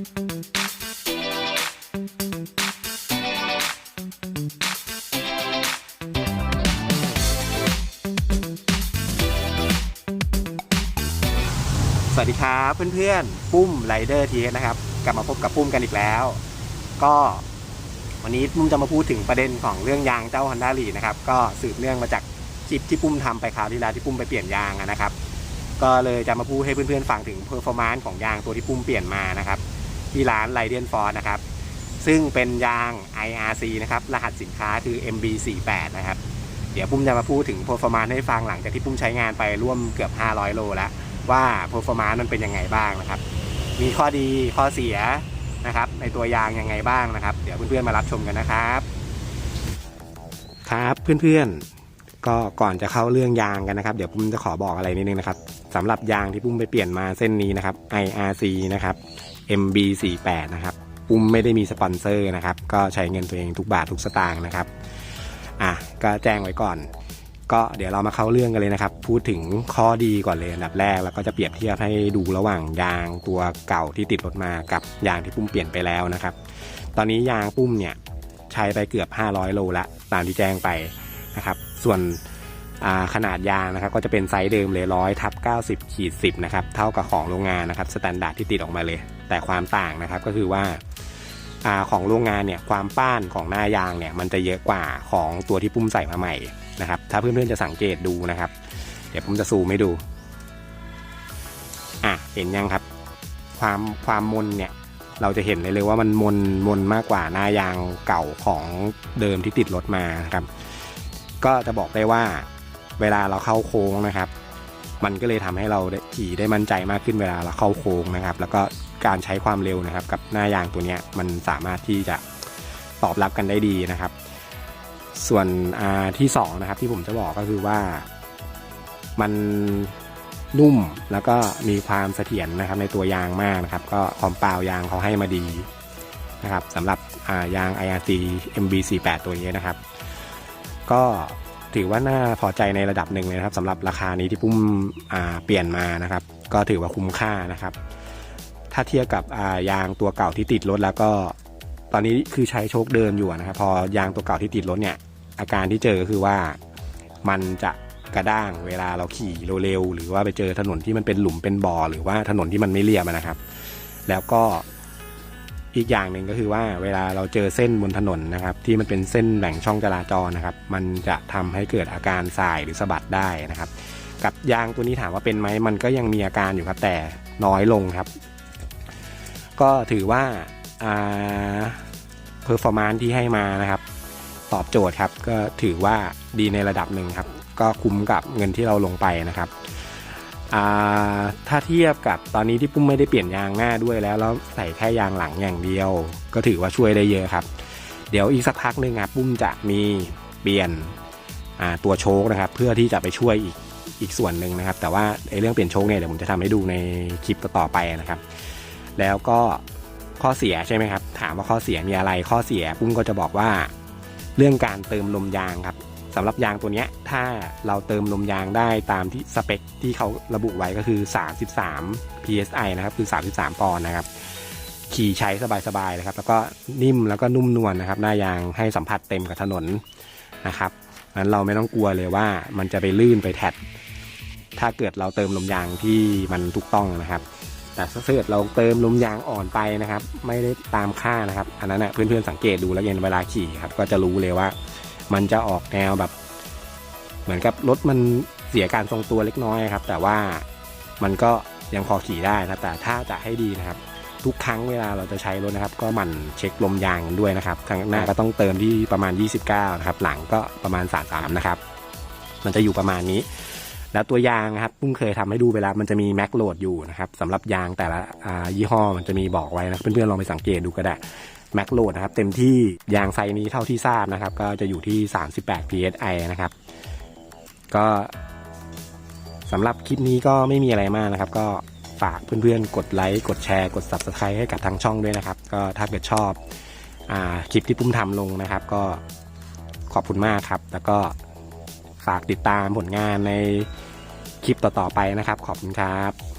สวัสดีครับเพื่อนๆ ปุ้มไรเดอร์ทีนะครับ กลับมาพบกับปุ้มกันอีกแล้ว ก็วันนี้ปุ้มจะมาพูดถึงประเด็นของเรื่องยางเจ้าฮันดา l e a นะครับ ก็สืบเนื่องมาจากคลิปที่ปุ้มทำไปคราวที่แล้วที่ปุ้มไปเปลี่ยนยางนะครับ ก็เลยจะมาพูดให้เพื่อนๆฟังถึงเพอร์ฟอร์มานซ์ของยางตัวที่ปุ้มเปลี่ยนมานะครับ ที่ร้านไรเดียนฟอร์นะครับ ซึ่งเป็นยาง IRC นะครับ รหัสสินค้าคือ MB48 นะครับ เดี๋ยวปุ้มจะมาพูดถึง performance ให้ฟังหลังจากที่ปุ้มใช้งานไปร่วมเกือบ 500 โลแล้ว ว่า performance มันเป็นยังไงบ้างนะครับ มีข้อดีข้อเสียนะครับ ในตัวยางยังไงบ้างนะครับ เดี๋ยวเพื่อนๆมารับชมกันนะครับ ครับเพื่อนๆ ก็ก่อนจะเข้าเรื่องยางกันนะครับ เดี๋ยวปุ้มจะขอบอกอะไรนิดนึงนะครับสำหรับยางที่ปุ้มไปเปลี่ยนมาเส้นนี้นะครับ IRC นะครับ MB48 นะครับปุ้มไม่ได้มีสปอนเซอร์นะครับ ก็ใช้เงินตัวเองทุกบาททุกสตางค์นะครับ อะก็แจ้งไว้ก่อน ก็เดี๋ยวเรามาเข้าเรื่องกันเลยนะครับ พูดถึงข้อดีก่อนเลยอันดับแรก แล้วก็จะเปรียบเทียบให้ดูระหว่างยางตัวเก่าที่ติดรถมากับยางที่ปุ้มเปลี่ยนไปแล้วนะครับ ตอนนี้ยางปุ้มเนี่ยใช้ไปเกือบ 500 โลละตามที่แจ้งไปนะครับ ส่วนขนาดยางนะครับก็จะเป็นไซส์เดิมเลยร้อยทับ90ขีด10นะครับเท่ากับของโรงงานนะครับสแตนดาร์ดที่ติดออกมาเลย แต่ความต่างนะครับก็คือว่าอของโรงงานเนี่ยความป้านของหน้ายางเนี่ยมันจะเยอะกว่าของตัวที่ปุ้มใส่มาใหม่นะครับ ถ้าเพื่อนๆจะสังเกตดูนะครับ เดี๋ยวผมจะซูมให้ดูอะเห็นยังครับ ความความมนเนี่ยเราจะเห็นเลยเลยว่ามันมนมนมากกว่าหน้ายางเก่าของเดิมที่ติดรถมาครับ ก็จะบอกได้ว่าเวลาเราเข้าโค้งนะครับ มันก็เลยทำให้เราขี่ได้มั่นใจมากขึ้นเวลาเราเข้าโค้งนะครับ แล้วก็ การใช้ความเร็วนะครับ กับหน้ายางตัวนี้มันสามารถที่จะตอบรับกันได้ดีนะครับ ส่วนที่สองนะครับที่ผมจะบอกก็คือว่ามันนุ่มแล้วก็มีความเสถียรนะครับ ในตัวยางมากนะครับ ก็คอมเปาวยางเขาให้มาดีนะครับสำหรับายาง IRC MB48 ตัวนี้นะครับ ก็ถือว่าน่าพอใจในระดับหนึ่งเลยนะครับสำหรับราคานี้ที่ปุ้มเปลี่ยนมานะครับ ก็ถือว่าคุ้มค่านะครับาเทียบกับายางตัวเก่าที่ติดรถแล้วก็ ตอนนี้คือใช้โชคเดิมอยู่นะครับพอยางตัวเก่าที่ติดรถเนี่ย อาการที่เจอก็คือว่ามันจะกระด้างเวลาเราขี่เร็วๆหรือว่าไปเจอถนนที่มันเป็นหลุมเป็นบ่อหรือว่าถนนที่มันไม่เรียบนะครับ แล้วก็อีกอย่างหนึ่งก็คือว่าเวลาเราเจอเส้นบนถนนนะครับ ที่มันเป็นเส้นแบ่งช่องจราจรนะครับ มันจะทำให้เกิดอาการสายหรือสะบัดได้นะครับ กับยางตัวนี้ถามว่าเป็นไหมมันก็ยังมีอาการอยู่ครับแต่น้อยลงครับ ก็ถือว่าเพอร์ฟอร์มานที่ให้มานะครับ ตอบโจทย์ครับก็ถือว่าดีในระดับหนึ่งครับ ก็คุ้มกับเงินที่เราลงไปนะครับถ้าเทียบกับตอนนี้ที่ปุ้มไม่ได้เปลี่ยนยางหน้าด้วยแล้วแล้วใส่แค่ยางหลังอย่างเดียว ก็ถือว่าช่วยได้เยอะครับ เดี๋ยวอีกสักพักหนึ่งครับปุ้มจะมีเปลี่ยนตัวโชคนะครับ เพื่อที่จะไปช่วยอีกอีกส่วนหนึ่งนะครับ แต่ว่าไอ้เรื่องเปลี่ยนโชคเนี่ยเดี๋ยวผมจะทำให้ดูในคลิปต่อไปนะครับ แล้วก็ข้อเสียใช่ไหมครับ ถามว่าข้อเสียมีอะไรข้อเสียปุ้มก็จะบอกว่าเรื่องการเติมลมยางครับสำหรับยางตัวนี้ถ้าเราเติมลมยางได้ตามที่สเปคที่เขาระบุไว้ก็คือ 33 psi นะครับ คือ 33 ปอนด์นะครับ ขี่ใช้สบายๆเลยครับ แล้วก็นิ่มแล้วก็นุ่มนวลนะครับ หน้ายางให้สัมผัสเต็มกับถนนนะครับงั้นเราไม่ต้องกลัวเลยว่ามันจะไปลื่นไปแท็ดถ้าเกิดเราเติมลมยางที่มันถูกต้องนะครับ แต่ถ้าเกิดเราเติมลมยางอ่อนไปนะครับ ไม่ได้ตามค่านะครับ อันนั้นนะเพื่อนๆสังเกตดูแล้วเย็นเวลาขี่ครับก็จะรู้เลยว่า มันจะออกแนวแบบ เหมือนกับรถมันเสียการทรงตัวเล็กน้อยครับ แต่ว่ามันก็ยังพอขี่ได้นะแต่ถ้าจะให้ดีนะครับ ทุกครั้งเวลาเราจะใช้รถนะครับ ก็หมั่นเช็คลมยางกันด้วยนะครับข้างหน้าก็ต้องเติมที่ประมาณ 29นะครับหลังก็ประมาณ 33นะครับมันจะอยู่ประมาณนี้ แล้วตัวยางนะครับปุ้งเคยทำให้ดูเวลามันจะมีแม็กโหลดอยู่นะครับสำหรับยางแต่ละยี่ห้อมันจะมีบอกไว้นะเพื่อนๆลองไปสังเกตดูก็ได้แม็กโหลดนะครับเต็มที่ยางไซนี้เท่าที่ทราบนะครับ ก็จะอยู่ที่ 38 psi นะครับ ก็สำหรับคลิปนี้ก็ไม่มีอะไรมากนะครับ ก็ฝากเพื่อนๆ กดไลค์ กดแชร์ กด subscribe ให้กับทางช่องด้วยนะครับ ก็ถ้าเกิดชอบอคลิปที่ปุ้มทำลงนะครับ ก็ขอบคุณมากครับ แล้วก็ ฝากติดตามผลงานในคลิปต่อๆไปนะครับ ขอบคุณครับ